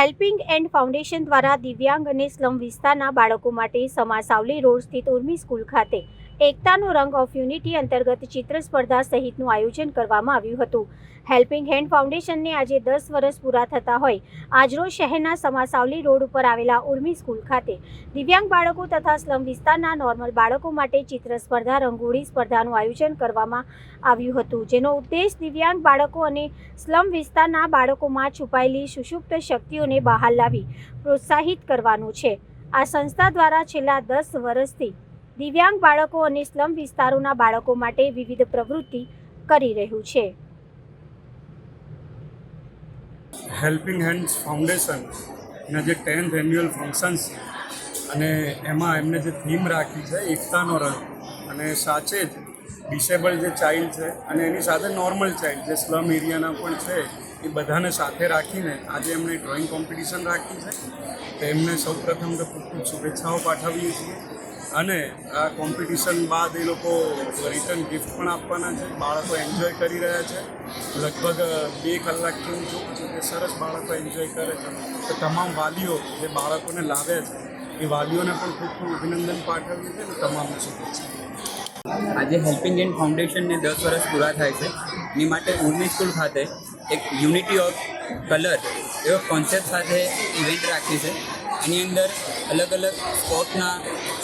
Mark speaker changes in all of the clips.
Speaker 1: Helping and foundation દ્વારા દિવ્યાંગ અને સ્લમ વિસ્તારના બાળકો માટે સમા સાવલી રોડ સ્થિત ઉર્મી સ્કૂલ ખાતે એકતાનો રંગ ઓફ યુનિટી અંતર્ગત ચિત્ર સ્પર્ધા સહિતનું આયોજન કરવામાં આવ્યું હતું. હેલ્પિંગ હેન્ડ ફાઉન્ડેશનને આજે દસ વર્ષ પૂરા થતા હોય આજરોજ શહેરના સમાસાવલી રોડ ઉપર આવેલા ઉર્મી સ્કૂલ ખાતે દિવ્યાંગ બાળકો તથા સ્લમ વિસ્તારના નોર્મલ બાળકો માટે ચિત્ર સ્પર્ધા, રંગોળી સ્પર્ધાનું આયોજન કરવામાં આવ્યું હતું, જેનો ઉદ્દેશ દિવ્યાંગ બાળકો અને સ્લમ વિસ્તારના બાળકોમાં છુપાયેલી સુષુપ્ત શક્તિઓને બહાર લાવી પ્રોત્સાહિત કરવાનું છે. આ સંસ્થા દ્વારા છેલ્લા દસ વર્ષથી દિવ્યાંગ બાળકો અને સ્લમ વિસ્તારોના બાળકો માટે વિવિધ પ્રવૃત્તિ કરી રહ્યું છે.
Speaker 2: હેલ્પિંગ હેન્ડ્સ ફાઉન્ડેશન એના જે ટેન્થ એન્યુઅલ ફંક્શન્સ અને એમાં એમને જે થીમ રાખી છે, એકતાનો રંગ અને સાચે જ ડિસેબલ જે ચાઇલ્ડ છે અને એની સાથે નોર્મલ ચાઇલ્ડ જે સ્લમ એરિયાના પણ છે એ બધાને સાથે રાખીને આજે એમણે ડ્રોઈંગ કોમ્પિટિશન રાખી છે. તો એમને સૌપ્રથમ તો ખૂબ ખૂબ શુભેચ્છાઓ પાઠવીએ છીએ. અને આ કોમ્પિટિશન બાદ એ લોકો રિટર્ન ગિફ્ટ પણ આપવાના છે. બાળકો એન્જોય કરી રહ્યા છે. લગભગ બે કલાકથી હું જોઉં છું કે સરસ બાળકો એન્જોય કરે છે. તો તમામ વાલીઓ જે બાળકોને લાવ્યા છે, એ વાલીઓને પણ ખૂબ ખૂબ અભિનંદન પાઠવ્યું છે અને તમામને શુભેચ્છા
Speaker 3: આજે હેલ્પિંગ એન્ડ ફાઉન્ડેશનને દસ વર્ષ પૂરા થાય છે. એની માટે ઉર્મી સ્કૂલ ખાતે એક યુનિટી ઓફ કલર એવો કોન્સેપ્ટ સાથે ઇવેન્ટ રાખી છે. એની અંદર અલગ અલગ સ્પોર્ટના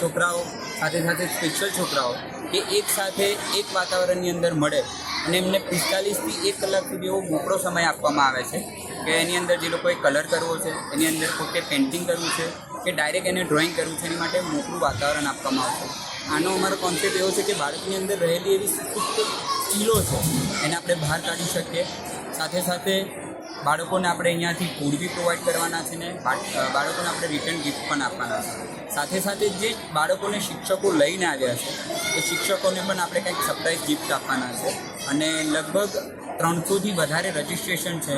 Speaker 3: છોકરાઓ, સાથે સાથે સ્પેશિયલ છોકરાઓ એ એક સાથે એક વાતાવરણની અંદર મળે અને એમને પિસ્તાલીસથી એક કલાક સુધી એવો મોકળો સમય આપવામાં આવે છે કે એની અંદર જે લોકોએ કલર કરવો છે, એની અંદર પોતે પેઇન્ટિંગ કરવું છે કે ડાયરેક્ટ એને ડ્રોઈંગ કરવું છે, એની માટે મોકળું વાતાવરણ આપવામાં આવશે આનો અમારો કોન્સેપ્ટ એવો છે કે બાળકની અંદર રહેલી એવી સુપ્ત સ્કીલો છે, એને આપણે બહાર કાઢી શકીએ સાથે સાથે બાળકોને આપણે અહીંયાથી ફૂડ બી પ્રોવાઈડ કરવાના છે ને બાળકોને આપણે રિટર્ન ગિફ્ટ પણ આપવાના છે. સાથે સાથે જે બાળકોને શિક્ષકો લઈને આવ્યા છે, એ શિક્ષકોને પણ આપણે કંઈક સરપ્રાઈઝ ગિફ્ટ આપવાના છે. અને લગભગ ત્રણસોથી વધારે રજિસ્ટ્રેશન છે.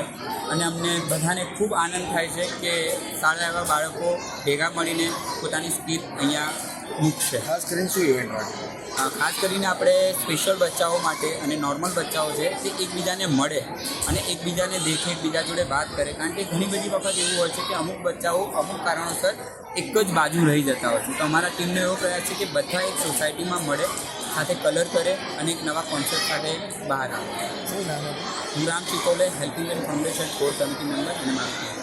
Speaker 3: અને અમને બધાને ખૂબ આનંદ થાય છે કે સારા એવા બાળકો ભેગા મળીને પોતાની સ્પીચ અહીંયા મૂકશે
Speaker 4: ખાસ કરીને શું ઇવેન્ટ માટે
Speaker 3: ખાસ કરીને આપણે સ્પેશિયલ બચ્ચાઓ માટે અને નોર્મલ બચ્ચાઓ છે તે એકબીજાને મળે અને એકબીજાને દેખે એકબીજા જોડે વાત કરે. કારણ કે ઘણી બધી વખત એવું હોય છે કે અમુક બચ્ચાઓ અમુક કારણોસર એક જ બાજુ રહી જતા હોય છે. તો અમારા ટીમનો એવો પ્રયાસ છે કે બધા એક સોસાયટીમાં મળે સાથે કલર કરે અને એક નવા કોન્સેપ્ટ સાથે બહાર આવે. હું Ram Chikole helping and foundation core committee member અને મારું